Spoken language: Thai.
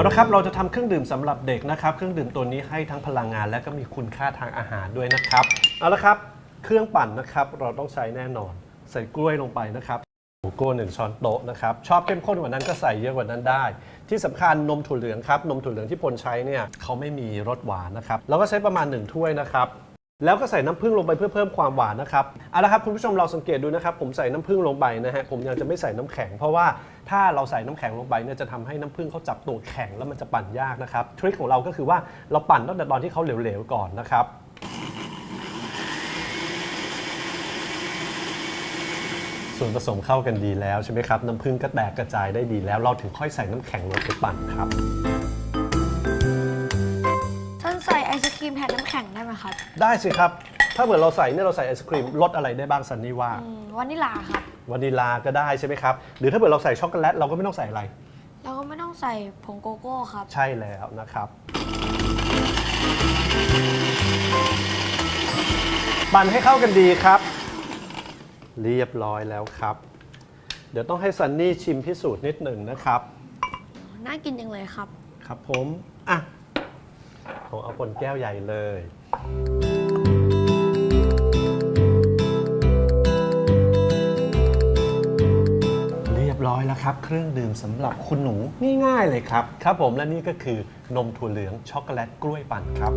เอาละครับ เราจะทำเครื่องดื่มสำหรับเด็กนะครับ เครื่องดื่มตัวนี้ให้ทั้งพลังงาน และก็มีคุณค่าทางอาหารด้วยนะครับ เอาละครับ เครื่องปั่นนะครับ เราต้องใช้แน่นอน ใส่กล้วยลงไปนะครับโกโก้หนึ่งช้อนโต๊ะนะครับ ชอบเข้มข้นกว่านั้นก็ใส่เยอะกว่านั้นได้ ที่สำคัญนมถั่วเหลืองครับ นมถั่วเหลืองที่พลใช้เนี่ยเขาไม่มีรสหวานนะครับเราก็ใช้ประมาณ 1 ถ้วยนะครับ แล้วก็ใส่น้ำผึ้งลงไปเพื่อเพิ่มความหวานนะครับเอาละครับคุณผู้ชมเราสังเกตดูนะครับ ผมใส่น้ำผึ้งลงไปนะฮะผมยังจะไม่ใส่น้ำแข็ง เพราะว่าถ้าเราใส่น้ำแข็งลงไปเนี่ยจะทำให้น้ำผึ้งเขาจับตัวแข็งแล้วมันจะปั่นยากนะครับทริคของเราก็คือว่าเราปั่นตั้งแต่ตอนที่เขาเหลวๆก่อนนะครับ ส่วนผสมเข้ากันดีแล้วใช่ไหมครับน้ำผึ้งก็แตกกระจายได้ดีแล้วเราถึงค่อยใส่น้ำแข็งลงไปปั่นครับ ศครีมแทนน้ำแข็งได้ไหมครับได้สิครับ ถ้าเหมือนเราใส่เนี่ยเราใส่ไอศครีมรสอะไรได้บ้างซันนี่ว่าอืมวานิลลาครับ วานิลาก็ได้ใช่ไหมครับ หรือถ้าเกิดเราใส่ช็อกโกแลตเราก็ไม่ต้องใส่อะไร แล้วก็ไม่ต้องใส่ผงโกโก้ครับ ใช่แล้วนะครับ ปั่นให้เข้ากันดีครับ เรียบร้อยแล้วครับ เดี๋ยวต้องให้ซันนี่ชิมพิสูจน์นิดหนึ่งนะครับ น่ากินจังเลยครับ ครับผม อะ ผมเอาคนแก้วใหญ่เลย เรียบร้อยแล้วครับ เครื่องดื่มสำหรับคุณหนูง่ายๆเลยครับ ครับผมและนี่ก็คือนมถั่วเหลืองช็อกโกแลตกล้วยปั่นครับ